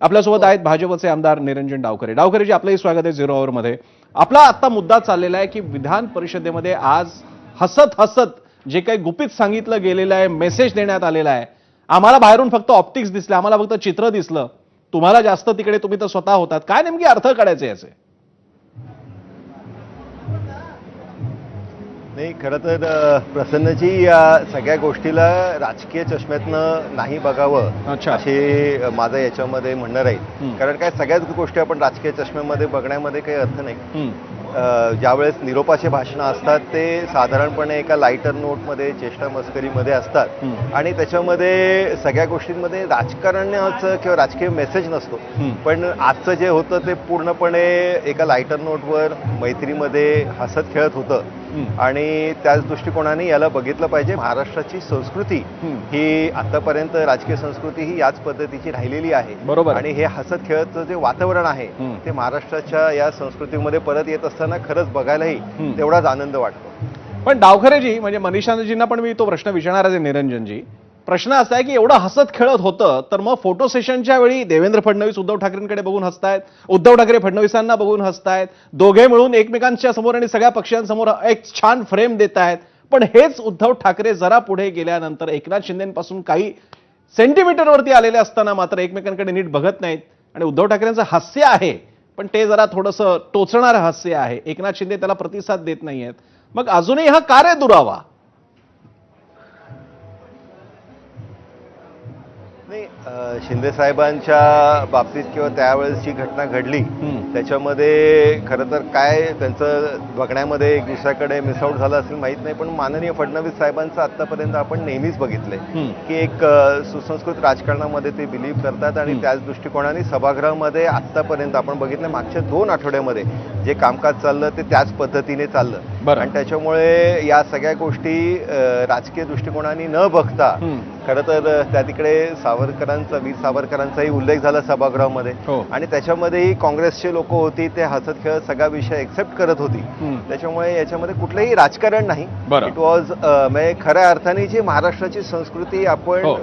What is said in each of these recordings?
आपल्यासोबत आहेत भाजपचे आमदार निरंजन डावकरे डावकरेजी आपलंही स्वागत आहे झिरो मध्ये आपला आता मुद्दा चाललेला आहे की विधान परिषदेमध्ये आज हसत हसत जे काही गुपित सांगितलं गेलेलं आहे मेसेज देण्यात आलेला आहे. आम्हाला बाहेरून फक्त ऑप्टिक्स दिसले आम्हाला फक्त चित्र दिसलं. तुम्हाला जास्त तिकडे तुम्ही तर स्वतः होतात. काय नेमके अर्थ काढायचे याचे? नाही खरं तर प्रसन्नजी या सगळ्या गोष्टीला राजकीय चष्म्यातनं नाही बघावं. असे माझं याच्यामध्ये म्हणणं राहील. कारण काय सगळ्याच गोष्टी आपण राजकीय चष्म्यामध्ये बघण्यामध्ये काही अर्थ नाही हम्म. अ, ज्यावेळेस निरोपाचे भाषणं असतात ते साधारणपणे एका लाईटर नोटमध्ये चेष्टा मस्करीमध्ये असतात. आणि त्याच्यामध्ये सगळ्या गोष्टींमध्ये राजकारणाचं किंवा राजकीय मेसेज नसतो. पण आजचं जे होतं ते पूर्णपणे एका लाईटर नोटवर मैत्रीमध्ये हसत खेळत होतं. आणि त्याच दृष्टिकोनाने याला बघितलं पाहिजे महाराष्ट्राची संस्कृती हं. आतापर्यंत राजकीय संस्कृती ही याच पद्धतीची राहिलेली आहे बरोबर. आणि हे हसत खेळतचं जे वातावरण आहे. ते महाराष्ट्राच्या या संस्कृतीमध्ये परत येत असताना खरंच बघायलाही. तेवढाच आनंद वाटतो पण डावखरेजी म्हणजे मनीषाजींना पण मी तो प्रश्न विचारणारच आहे निरंजनजी प्रश्न असा आहे की एवढं हसत खेळत होतं तर मग फोटो सेशनच्या वेळी देवेंद्र फडणवीस उद्धव ठाकरेंकडे बघून हसतायत. उद्धव ठाकरे फडणवीसांना बघून हसतायत. दोघे मिळून एकमेकांच्या समोर आणि सगळ्या पक्षांसमोर एक छान फ्रेम देत आहेत पण हेच उद्धव ठाकरे जरा पुढे गेल्यानंतर एकनाथ शिंदेपासून काही सेंटीमीटरवरती आलेले असताना मात्र एकमेकांकडे नीट बघत नाहीत. आणि उद्धव ठाकरेंचं हास्य आहे पण ते जरा थोडंसं टोचणारं हास्य आहे. एकनाथ शिंदे त्याला प्रतिसाद देत नाहीयेत. मग अजूनही हा का रे दुरावा? नाही शिंदे साहेबांच्या बाबतीत किंवा त्यावेळेस जी घटना घडली. त्याच्यामध्ये खरं तर काय त्यांचं बघण्यामध्ये एक दुसऱ्याकडे मिसआउट झालं असेल माहीत नाही पण माननीय फडणवीस साहेबांचं आतापर्यंत आपण नेहमीच बघितलंय. की एक सुसंस्कृत राजकारणामध्ये ते बिलीव्ह करतात आणि. त्याच दृष्टिकोनाने सभागृहामध्ये आतापर्यंत आपण बघितलं मागच्या दोन आठवड्यामध्ये जे कामकाज चाललं ते त्याच पद्धतीने चाललं. आणि त्याच्यामुळे या सगळ्या गोष्टी राजकीय दृष्टिकोनाने न बघता. खरं तर त्या तिकडे सावरकरांचा वीर सावरकरांचाही उल्लेख झाला सभागृहामध्ये हो. आणि त्याच्यामध्येही काँग्रेसचे लोक होती ते हसत खेळत सगळा विषय एक्सेप्ट करत होती. त्याच्यामुळे याच्यामध्ये कुठलंही राजकारण नाही. इट वॉज म्हणजे खऱ्या अर्थाने जी महाराष्ट्राची संस्कृती आपण हो.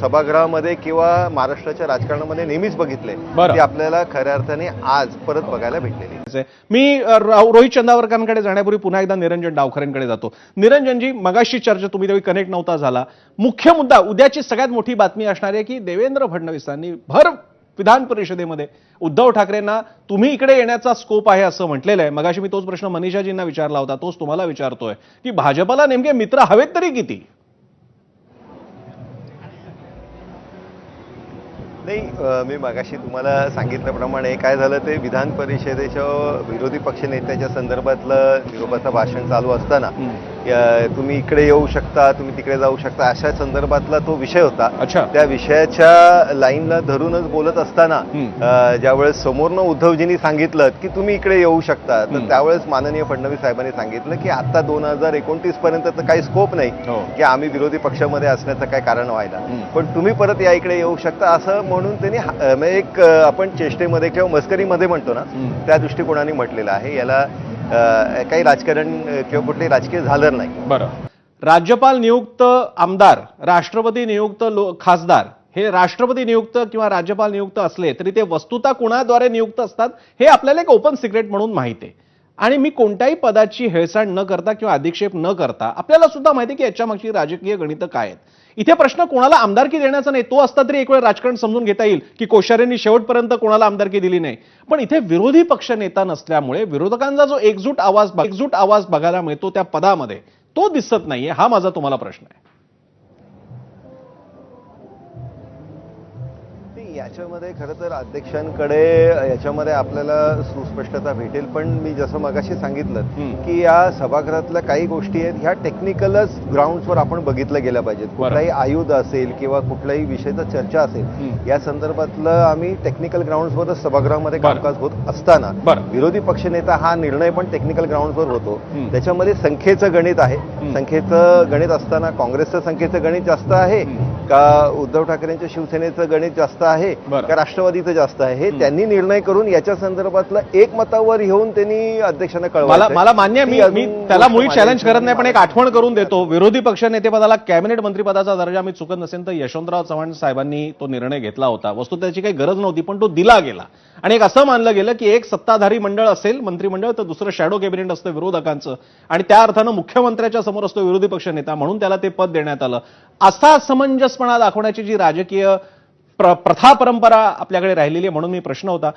सभागृहामध्ये किंवा महाराष्ट्राच्या राजकारणामध्ये नेहमीच बघितले. ती आपल्याला खऱ्या अर्थाने आज परत बघायला भेटलेली. मी रोहित चंदावरकरांकडे जाण्यापूर्वी पुन्हा एकदा निरंजन डावखरेंकडे जातो. निरंजनजी मगाशी चर्चा तुम्ही तेव्हा कनेक्ट नव्हता झाला. मुख्य मुद्दा उद्याची सगळ्यात मोठी बातमी असणार आहे की देवेंद्र फडणवीसांनी भर विधान परिषदेमध्ये उद्धव ठाकरेंना तुम्ही इकडे येण्याचा स्कोप आहे असं म्हटलेलं आहे. मगाशी मी तोच प्रश्न मनीषाजींना विचारला होता तोच तुम्हाला विचारतोय की भाजपला नेमके मित्र हवेत तरी किती? नाही मी मागाशी तुम्हाला सांगितल्याप्रमाणे काय झालं ते विधान परिषदेच्या विरोधी पक्षनेत्याच्या संदर्भातलं निरोपाचं भाषण चालू असताना तुम्ही इकडे येऊ शकता तुम्ही तिकडे जाऊ शकता अशा संदर्भातला तो विषय होता अच्छा. त्या विषयाच्या लाईनला धरूनच बोलत असताना ज्यावेळेस समोरनं उद्धवजींनी सांगितलं की तुम्ही इकडे येऊ शकता तर. त्यावेळेस माननीय फडणवीस साहेबांनी सांगितलं की आता दोन हजार एकोणतीस पर्यंत तर काही स्कोप नाही हो. की आम्ही विरोधी पक्षामध्ये असण्याचं काय कारण व्हायला. पण तुम्ही परत या इकडे येऊ शकता असं म्हणून त्यांनी एक आपण चेष्टेमध्ये किंवा मस्करीमध्ये म्हणतो ना. त्या दृष्टिकोनाने म्हटलेलं आहे याला काही राजकारण किंवा कुठली राजकीय झालं नाही. बरं. राज्यपाल नियुक्त आमदार राष्ट्रपती नियुक्त खासदार हे राष्ट्रपती नियुक्त किंवा राज्यपाल नियुक्त असले तरी ते वस्तुता कुणाद्वारे नियुक्त असतात हे आपल्याला एक ओपन सिक्रेट म्हणून माहिती आहे. आणि मी कोणत्याही पदाची हेळसांड न करता किंवा अधिक्षेप न करता आपल्याला सुद्धा माहिती की याच्या मागची राजकीय गणितं काय आहेत. इथे प्रश्न कोणाला आमदारकी देण्याचा नाही तो असता तरी एक वेळ राजकारण समजून घेता येईल की कोश्यारींनी शेवटपर्यंत कोणाला आमदारकी दिली नाही. पण इथे विरोधी पक्ष नेता नसल्यामुळे विरोधकांचा जो एकजूट आवाज एकजूट आवाज बघायला मिळतो त्या पदामध्ये तो दिसत नाहीये हा माझा तुम्हाला प्रश्न आहे. याच्यामध्ये खरं तर अध्यक्षांकडे याच्यामध्ये आपल्याला सुस्पष्टता भेटेल पण मी जसं मगाशी सांगितलं. की या सभागृहातल्या काही गोष्टी आहेत ह्या टेक्निकलच ग्राउंड्सवर आपण बघितल्या गेल्या पाहिजेत कुठलाही आयुध असेल किंवा कुठल्याही विषयाचा चर्चा असेल. या संदर्भातलं आम्ही टेक्निकल ग्राउंड्सवरच सभागृहामध्ये. कामकाज होत असताना. विरोधी पक्षनेता हा निर्णय पण टेक्निकल ग्राउंडवर होतो. त्याच्यामध्ये संख्येचं गणित आहे. संख्येचं गणित असताना काँग्रेसचं संख्येचं गणित जास्त आहे. का उद्धव ठाकरेंच्या शिवसेनेचं गणित जास्त आहे आहे. का राष्ट्रवादीचं जास्त आहे हे त्यांनी निर्णय करून याच्या संदर्भातलं एक मतावर घेऊन त्यांनी अध्यक्षांना कळवलं मला मान्य मी मी त्याला मुळी चॅलेंज करत नाही पण एक आठवण करून देतो. विरोधी पक्षनेतेपदाला कॅबिनेट मंत्रिपदाचा दर्जा मी चुकत नसेल तर यशवंतराव चव्हाण साहेबांनी तो निर्णय घेतला होता. वस्तू त्याची काही गरज नव्हती पण तो दिला गेला. आणि एक असं मानलं गेलं की एक सत्ताधारी मंडळ असेल मंत्रिमंडळ तर दुसरं शॅडो कॅबिनेट असतं विरोधकांचं. आणि त्या अर्थानं मुख्यमंत्र्याच्या समोर असतो विरोधी पक्षनेता म्हणून त्याला ते पद देण्यात आलं. असा समंजसपणा दाखवण्याची जी राजकीय प्र- प्रथा परंपरा आपल्याकडे राहिलेली आहे म्हणून मी प्रश्न होता.